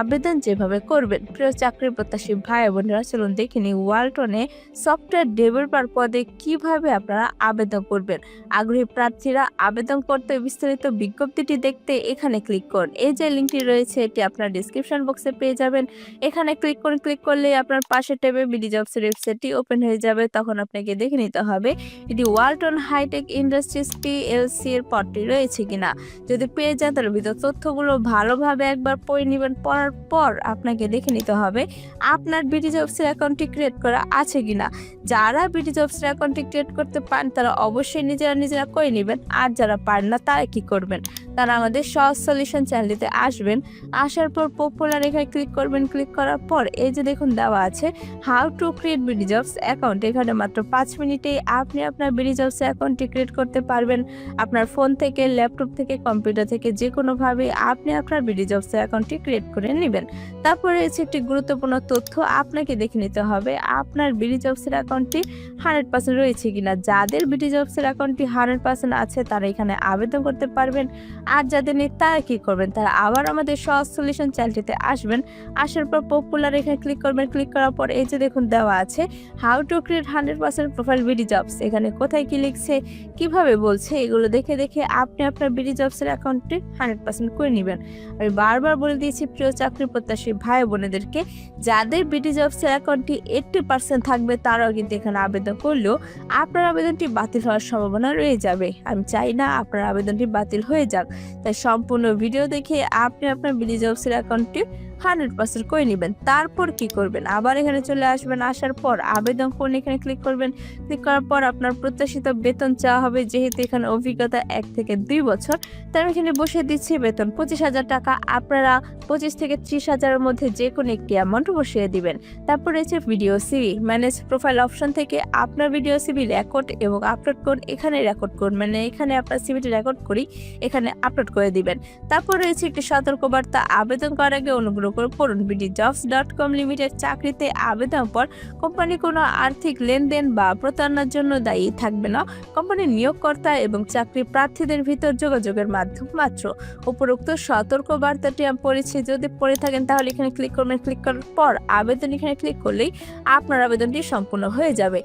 আবেদন যেভাবে করবেন, প্রিয় চাকরি প্রত্যাশী ভাই বোনেরা, চলুন দেখে নিই ওয়ালটনে সফটওয়্যার ডেভেলপার পদে কীভাবে আপনারা আবেদন করবেন। আগ্রহী প্রার্থীরা আবেদন করতে বিস্তারিত বিজ্ঞপ্তিটি দেখতে এখানে ক্লিক করুন। এই যে লিঙ্কটি রয়েছে, এটি আপনার ডিসক্রিপশন বক্সে পেয়ে যাবেন। এখানে ক্লিক করুন, ক্লিক করলে আপনার পাশে টেবে বিডি জবসের ওয়েবসাইটটি ওপেন হয়ে যাবে। তখন আপনাকে দেখে নিতে হবে, এটি ওয়ালটন হাইটেক ইন্ডাস্ট্রিজ পিএলসি এর পদটি রয়েছে কিনা। যদি পেয়ে যান, তাহলে ভিতর তথ্যগুলো ভালোভাবে একবার পড়ে নেবেন। পড়ার পর আপনাকে দেখে নিতে হবে, আপনার বিডি জবসের অ্যাকাউন্টটি ক্রিয়েট করা আছে কিনা। যারা বিডি জবসের অ্যাকাউন্টটি ক্রিয়েট করতে পারেন, তারা অবশ্যই নিজেরা নিজেরা করে নেবেন। আর যারা পারেন না, তারা কি করবেন? তারা আমাদের সহজ সলিউশন চ্যানেলটিতে আসবেন। আসার পর পপুলার এখানে ক্লিক করবেন। ক্লিক করার পর এই যে দেখুন দেওয়া আছে how to create BD jobs account এখানে মাত্র পাঁচ মিনিটেই আপনি আপনার বিডি জবস অ্যাকাউন্টটি ক্রিয়েট করতে পারবেন। আপনার ফোন থেকে ল্যাপটপ থেকে কম্পিউটার থেকে যে কোনোভাবে আপনি আপনার বিডি জবস অ্যাকাউন্টটি ক্রিয়েট করে নেবেন। তারপরে রয়েছে একটি গুরুত্বপূর্ণ তথ্য, আপনাকে দেখে নিতে হবে আপনার বিডি জবসের অ্যাকাউন্টটি হান্ড্রেড পার্সেন্ট রয়েছে কিনা। যাদের বিডি জবসের অ্যাকাউন্টটি হান্ড্রেড পার্সেন্ট আছে, তারা এখানে আবেদন করতে পারবেন। আর যাদের নেই, তারা কী করবেন? তারা আবার আমাদের সহজ সলিউশন চ্যানেলটিতে আসবেন। আসার পর পপুলার এখানে ক্লিক করবেন। ক্লিক করার পর এই যে দেখুন দেওয়া আছে how to create hundred percent profile BD jobs এখানে কোথায় কি লিখছে, কীভাবে বলছে, এগুলো দেখে দেখে আপনি আপনার বিডি জবসের অ্যাকাউন্টটি হান্ড্রেড পার্সেন্ট করে নেবেন। আমি বারবার বলে দিয়েছি, প্রিয় চাকরি প্রত্যাশী ভাই বোনেদেরকে, যাদের বিডি জবস অ্যাকাউন্টটি এইটটি পার্সেন্ট থাকবে, তারাও কিন্তু এখানে আবেদন করলেও আপনার আবেদনটি বাতিল হওয়ার সম্ভাবনা রয়ে যাবে। আমি চাই না আপনার আবেদনটি বাতিল হয়ে যাক। তাই সম্পূর্ণ ভিডিও দেখে আপনি আপনার বিডি জবসের অ্যাকাউন্টটি হান্ড্রেড পার্সেন্ট করে নেবেন। তারপর কি করবেন? আবার এখানে চলে আসবেন, আসার পর আবেদন করুন এখানে ক্লিক করবেন। ক্লিক করার পর আপনার প্রত্যাশিত বেতন চাওয়া হবে, যেহেতু এখানে অভিজ্ঞতা এক থেকে দুই বছর। তার আমি এখানে বসে দিচ্ছি বেতন পঁচিশ হাজার টাকা। আপনারা পঁচিশ থেকে ত্রিশ হাজারের মধ্যে যে কোনো একটি অ্যামাউন্ট বসিয়ে দিবেন। তারপর রয়েছে video CV manage profile option থেকে আপনার ভিডিও সিভি রেকর্ড এবং আপলোড করুন এখানে রেকর্ড করুন মানে এখানে আপনার সিভিটি রেকর্ড করি এখানে আপলোড করে দিবেন। তারপর রয়েছে একটি সতর্কবার্তা, আবেদন করার আগে অনুগ্রহ করে পড়ুন BD jobs dot com limited চাকরিতে আবেদন পর কোম্পানি কোনো আর্থিক লেনদেন বা প্রতারণার জন্য দায়ী থাকবে না। কোম্পানির নিয়োগকর্তা এবং চাকরি প্রার্থীদের ভিতর যোগাযোগের মাধ্যম মাত্র। উপরোক্ত সতর্ক বার্তাটি আমি পড়েছি। যদি পড়ে থাকেন তাহলে এখানে ক্লিক করবেন। ক্লিক করার পর আবেদন এখানে ক্লিক করলেই আপনার আবেদনটি সম্পূর্ণ হয়ে যাবে।